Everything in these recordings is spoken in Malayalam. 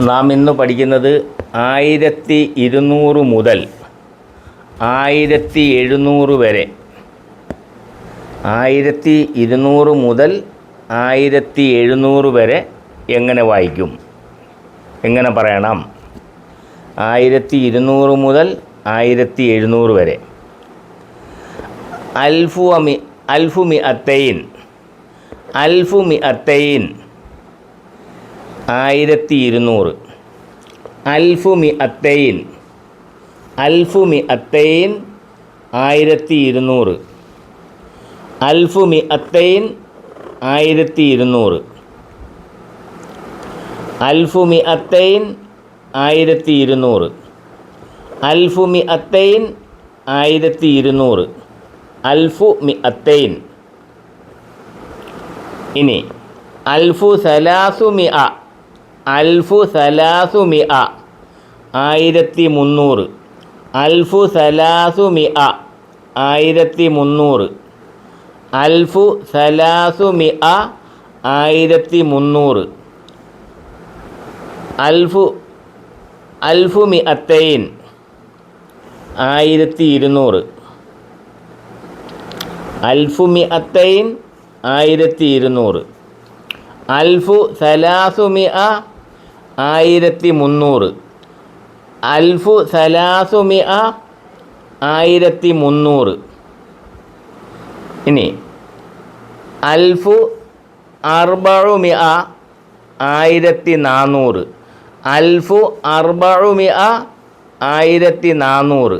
നാം ഇന്ന് പഠിക്കുന്നത് ആയിരത്തി ഇരുന്നൂറ് മുതൽ ആയിരത്തി എഴുന്നൂറ് വരെ. ആയിരത്തി ഇരുന്നൂറ് മുതൽ ആയിരത്തി എഴുന്നൂറ് വരെ എങ്ങനെ വായിക്കും? എങ്ങനെ പറയണം? ആയിരത്തി ഇരുന്നൂറ് മുതൽ ആയിരത്തി എഴുന്നൂറ് വരെ. അൽഫു അമി അൽഫു മി അത്തൈൻ അൽഫു മി അത്തൈൻ ആയിരത്തി ഇരുന്നൂറ് അൽഫു മി അത്തൈൻ അൽഫു മി അത്തൈൻ ആയിരത്തി ഇരുന്നൂറ് അൽഫു മി അത്തൈൻ ആയിരത്തി ഇരുന്നൂറ് അൽഫു മി അത്തൈൻ ആയിരത്തി ഇരുന്നൂറ് അൽഫു മി അത്തൈൻ ആയിരത്തി ഇരുന്നൂറ് അൽഫു മി അത്തൈൻ ഇനി അൽഫു സലാസു മി അ അൽഫു സലാസു മി അ ആയിരത്തി മുന്നൂറ് അൽഫു സലാസു മി അ ആയിരത്തി മുന്നൂറ് അൽഫു സലാസു മി അ ആയിരത്തി മുന്നൂറ് അൽഫു അൽഫു മി അത്തൈൻ ആയിരത്തി ഇരുന്നൂറ് അൽഫു മി അത്തൈൻ ആയിരത്തി ഇരുന്നൂറ് അൽഫു സലാസു മി അ ആയിരത്തി മുന്നൂറ് അൽഫു സലാസുമി അ ആയിരത്തി മുന്നൂറ് ഇനി അൽഫു അർബഴുമി അ ആയിരത്തി നാനൂറ് അൽഫു അർബഴുമി അ ആയിരത്തി നാനൂറ്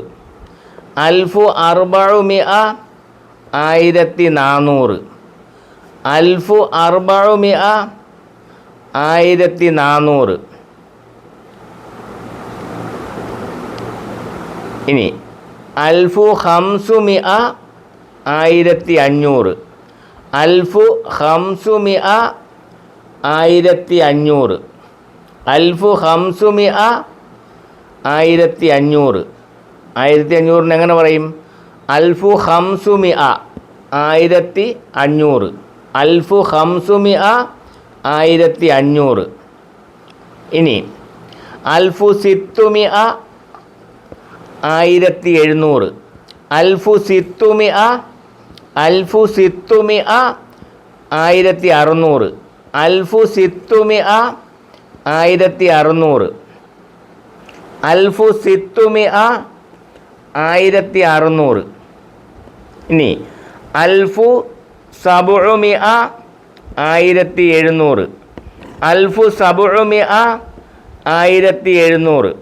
അൽഫു അർബഴുമി അ ആയിരത്തി നാനൂറ് അൽഫു അർബഴുമി അ ആയിരത്തി നാനൂറ് ഇനി അൽഫു ഹംസു മി അ ആയിരത്തി അഞ്ഞൂറ് അൽഫു ഹംസു മി അ ആയിരത്തി അഞ്ഞൂറ് അൽഫു ഹംസു മി അ ആയിരത്തി അഞ്ഞൂറ് ആയിരത്തി അഞ്ഞൂറിന് എങ്ങനെ പറയും? അൽഫു ഹംസു മി അ ആയിരത്തി അഞ്ഞൂറ് അൽഫു ഹംസു മി അ ആയിരത്തി അഞ്ഞൂറ് ഇനി അൽഫു സിത്തുമി അ ആയിരത്തി എഴുന്നൂറ് അൽഫു സിത്തുമി അ അൽഫു സിത്തുമി അ ആയിരത്തി അറുന്നൂറ് അൽഫു സിത്തുമി അ ആയിരത്തി അറുന്നൂറ് അൽഫു സിത്തുമി അ ആയിരത്തി അറുന്നൂറ് ഇനി അൽഫു സബുമി അ ആയിരത്തി എഴുന്നൂറ് അൽഫു സബുമി അ ആയിരത്തി എഴുന്നൂറ്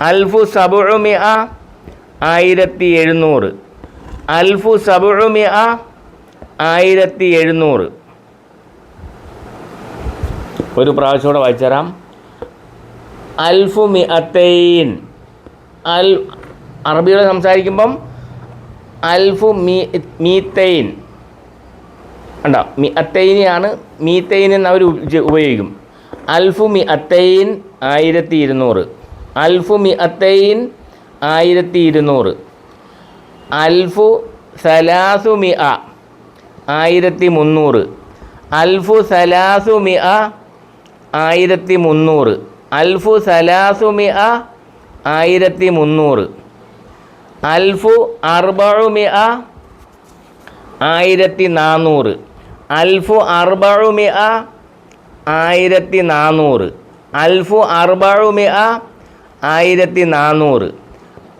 അൽഫു സബുമി അ ആയിരത്തി എഴുന്നൂറ് അൽഫു സബുമി അ ആയിരത്തി എഴുന്നൂറ് ഒരു പ്രാവശ്യം കൂടെ വായിച്ചുതരാം അൽഫു മി അത്തൈൻ അൽ അറബികൾ സംസാരിക്കുമ്പം അൽഫു മീ മീത്തൈൻ. ഉണ്ടോ മി അത്തൈനെയാണ് മീത്തൈൻ എന്ന് അവർ ഉപയോഗിക്കും. അൽഫു മി അത്തൈൻ ആയിരത്തി ഇരുന്നൂറ് അൽഫു മി അത്തൈൻ ആയിരത്തി ഇരുന്നൂറ് അൽഫു സലാസു മി അ ആയിരത്തി മുന്നൂറ് അൽഫു സലാസു മി അ ആയിരത്തി മുന്നൂറ് അൽഫു സലാസു മി അ ആയിരത്തി മുന്നൂറ് അൽഫു അർബഴു മി അ ആയിരത്തി നാനൂറ് അൽഫു അർബഴുമി അ ആയിരത്തി നാനൂറ് അൽഫു അർബഴുമി അ ആയിരത്തി നാനൂറ്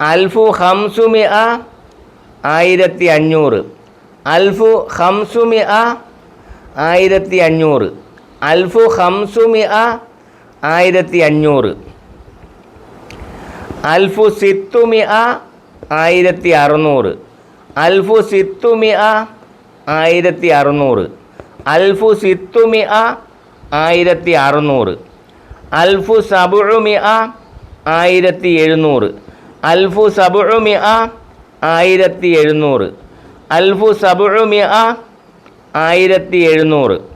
അൽഫു ഹംസുമി അ ആയിരത്തി അഞ്ഞൂറ് അൽഫു ഹംസുമി അ ആയിരത്തി അഞ്ഞൂറ് അൽഫു ഹംസുമി അ ആയിരത്തി അഞ്ഞൂറ് അൽഫു സിത്തുമി അ ആയിരത്തി അറുന്നൂറ് അൽഫു സിത്തുമി അ ആയിരത്തി അറുന്നൂറ് അൽഫു സിത്തുമി അ ആയിരത്തി അറുന്നൂറ്. അൽഫു സബുഴുമി അ ആയിരത്തി എഴുന്നൂറ്. അൽഫു സബുഴുമി അ ആയിരത്തി എഴുന്നൂറ്. അൽഫു സബുഴുമി അ ആയിരത്തി എഴുന്നൂറ്.